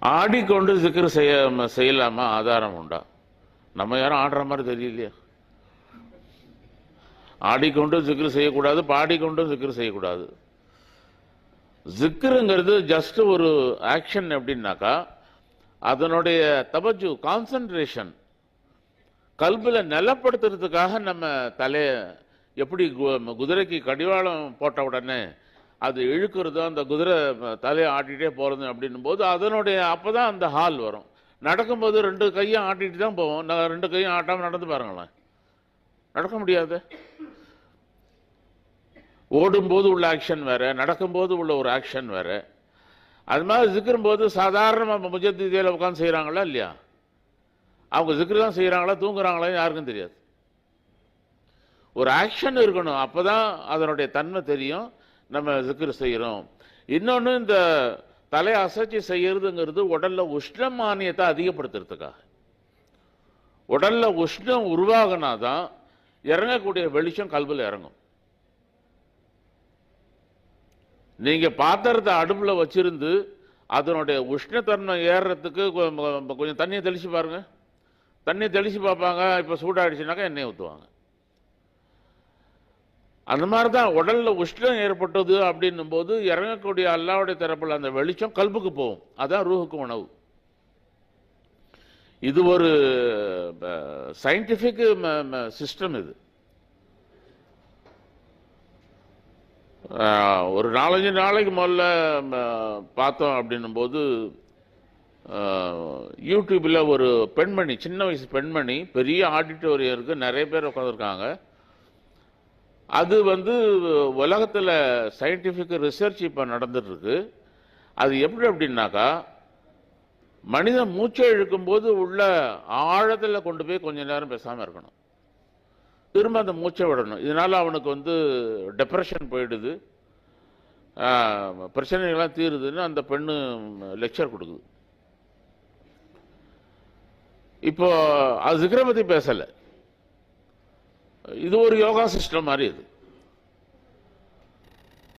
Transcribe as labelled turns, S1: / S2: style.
S1: ஆடிக்கொண்டு சிக்கர் செய்ய செய்யலாமா? ஆதாரம் உண்டா? நம்ம யாரும் ஆடுற மாதிரி தெரியலையா. ஆடிக்கொண்டு ஜிக்கர் செய்யக்கூடாது பாடிக்கொண்டும் ஜிக்கர் செய்யக்கூடாது. ஜிக்ருங்கிறது ஜஸ்ட் ஒரு ஆக்ஷன் எப்படின்னாக்கா அதனுடைய தபஜு கான்சன்ட்ரேஷன் கல்பில் நிலப்படுத்துறதுக்காக நம்ம தலையை எப்படி கு- குதிரைக்கு கடிவாளம் போட்ட உடனே அது இழுக்கிறது அந்த குதிரை தலையை ஆட்டிகிட்டே போகிறது அப்படின்னும் போது அதனுடைய அப்போ தான் அந்த ஹால் வரும். நடக்கும்போது ரெண்டு கையும் ஆட்டிட்டு தான் போவோம். நான் ரெண்டு கையும் ஆட்டாமல் நடந்து பாருங்களேன். நடக்க முடியாது. ஓடும்போது உள்ள ஆக்ஷன் வேறு நடக்கும்போது உள்ள ஒரு ஆக்ஷன் வேறு. அது மாதிரி ஜிக்கிரும்போது சாதாரணமாக முஜத்திதியில் உட்காந்து செய்கிறாங்களா இல்லையா? அவங்க ஜிக்ரு தான் செய்கிறாங்களா தூங்குறாங்களா யாருக்கும் தெரியாது. ஒரு ஆக்ஷன் இருக்கணும். அப்போ தான் அதனுடைய தன்மை தெரியும். நம்ம ஜிக்ரு செய்கிறோம் இன்னொன்று இந்த தலை அசைச்சு உடலில் உஷ்ண உஷ்ணமானியத்தை அதிகப்படுத்துறதுக்காக. உடலில் உஷ்ணம் உருவாகினா தான் இறங்கக்கூடிய வெளிச்சம் கல்வில் இறங்கும். நீங்கள் பாத்திரத்தை அடுப்பில் வச்சிருந்து அதனுடைய உஷ்ணத்தன்மை ஏறுறதுக்கு கொஞ்சம் தண்ணியை தெளித்து பாருங்கள் தண்ணியை தெளித்து பார்ப்பாங்க இப்போ சூடாகிடுச்சுனாக்கா எண்ணெய் ஊற்றுவாங்க அந்த மாதிரி தான் உடலில் உஷ்ணம் ஏற்பட்டது அப்படின்னும் போது இறங்கக்கூடிய அல்லாவுடைய தரப்பில் அந்த வெளிச்சம் கல்புக்கு போகும். அதான் ரூஹுக்கு உணவு. இது ஒரு சயின்டிஃபிக் சிஸ்டம் இது. ஒரு நாலஞ்சு நாளைக்கு முதல்ல பார்த்தோம் அப்படின்னும் போது யூடியூப்பில் ஒரு பெண்மணி சின்ன வயசு பெண்மணி பெரிய ஆடிட்டோரியம் இருக்குது நிறைய பேர் உட்காந்துருக்காங்க அது வந்து உலகத்தில் சயின்டிஃபிக் ரிசர்ச் இப்போ நடந்துட்டுருக்கு. அது எப்படி அப்படின்னாக்கா மனிதன் மூச்சை இழுக்கும்போது உள்ள ஆழத்தில் கொண்டு போய் கொஞ்ச நேரம் பேசாமல் இருக்கணும். திரும்ப அந்த மூச்சை விடணும். இதனால் அவனுக்கு வந்து டெப்ரெஷன் போயிடுது. பிரச்சனைகள்லாம் தீருதுன்னு அந்த பெண்ணு லெக்சர் கொடுக்குது. இப்போ அது சிக்கரை பற்றி பேசலை. இது ஒரு யோகா சிஸ்டம் மாதிரி இது